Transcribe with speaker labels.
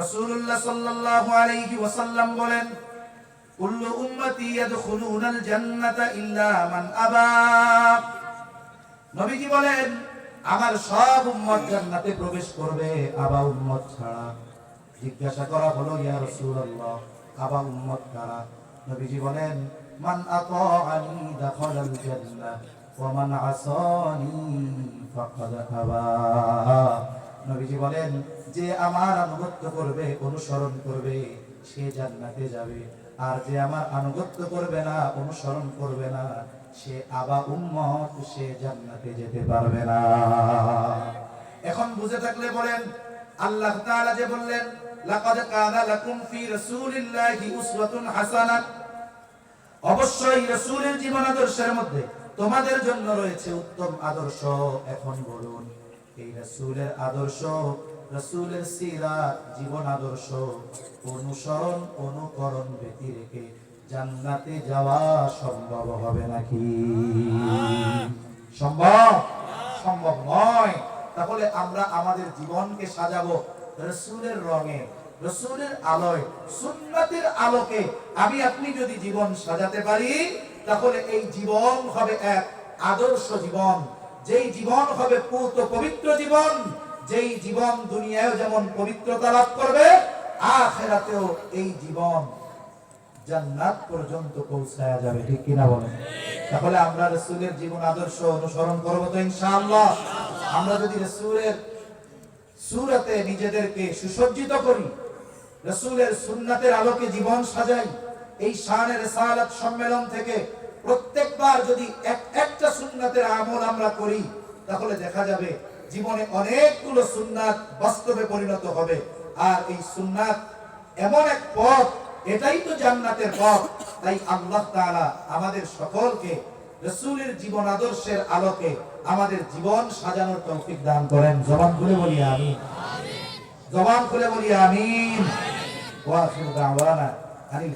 Speaker 1: রাসূলুল্লাহ সাল্লাল্লাহু আলাইহি ওয়াসাল্লাম বলেন, কুল্লু উম্মতি ইয়াদখুলুনাল জান্নাতা ইল্লা মান আবা। নবীজি বলেন, আমার সব উম্মত জান্নাতে প্রবেশ করবে, আবা উম্মত ছাড়া। জিজ্ঞাসা করা হলো, ইয়া রাসূলুল্লাহ, আবা উম্মত কারা? নবীজি বলেন, মান আতাআনি দাখালাল জান্নাহ ওয়া মান আসানি ফাকাদ আবা নবীজি বলেন, যে আমার আনুগত্য করবে, অনুসরণ করবে, সে জান্নাতে যাবে। আর যে আমার আনুগত্য করবে না, অনুসরণ করবে না, সে আবা উম্মত, সে জান্নাতে যেতে পারবে না। এখন বুঝে থাকলে বলেন, আল্লাহ তাআলা যে বললেন, লাকাদ কানা লাকুম ফি রাসূলিল্লাহি উসওয়াতুন হাসানাহ অবশ্যই রাসূলের জীবন আদর্শের মধ্যে তোমাদের জন্য রয়েছে উত্তম আদর্শ। এখন বলুন এই রাসূলের আদর্শ, রাসূলের সিরাত জীবন আদর্শ, অনুসরণ, অনুকরণ ব্যতি রেখে জান্নাতে যাওয়া সম্ভব হবে নাকি? সম্ভব? সম্ভব নয়। তাহলে আমরা আমাদের জীবনকে সাজাবো রসুলের রঙে, রসুলের আলোয়, সুন্নাতের আলোকে। আমি আপনি যদি জীবন সাজাতে পারি, তাহলে এই জীবন হবে এক আদর্শ জীবন। যেই জীবন হবে পূত পবিত্র জীবন, যেই জীবন দুনিয়ায় যেমন পবিত্রতা লাভ করবে, আখেরাতেও এই জীবন জান্নাত পর্যন্ত পৌঁছায়া যাবে। ঠিক কিনা বলেন? তাহলে আমরা রসুলের জীবন আদর্শ অনুসরণ করব তো ইনশাআল্লাহ। আমরা যদি রসুলের সুরতে নিজেদেরকে সুসজ্জিত করি, রসুলের সুন্নাতের আলোকে জীবন সাজাই, এই শানের রেসালাত সম্মেলন থেকে প্রত্যেকবার যদি এক একটা সুন্নাতের আমল আমরা করি তাহলে দেখা যাবে জীবনে অনেকগুলো সুন্নাত বাস্তবে পরিণত হবে। আর এই সুন্নাত এমন এক পথ এটাই তো জান্নাতের পথ। তাই আল্লাহ তাআলা আমাদের সকলকে রসুলের জীবন আদর্শের আলোকে আমাদের জীবন সাজানোর তৌফিক দান করেন। জবান খুলে বলি আমি জবান খুলে বলি আমিন। ওয়া আখিরু দাওয়ানা আনিল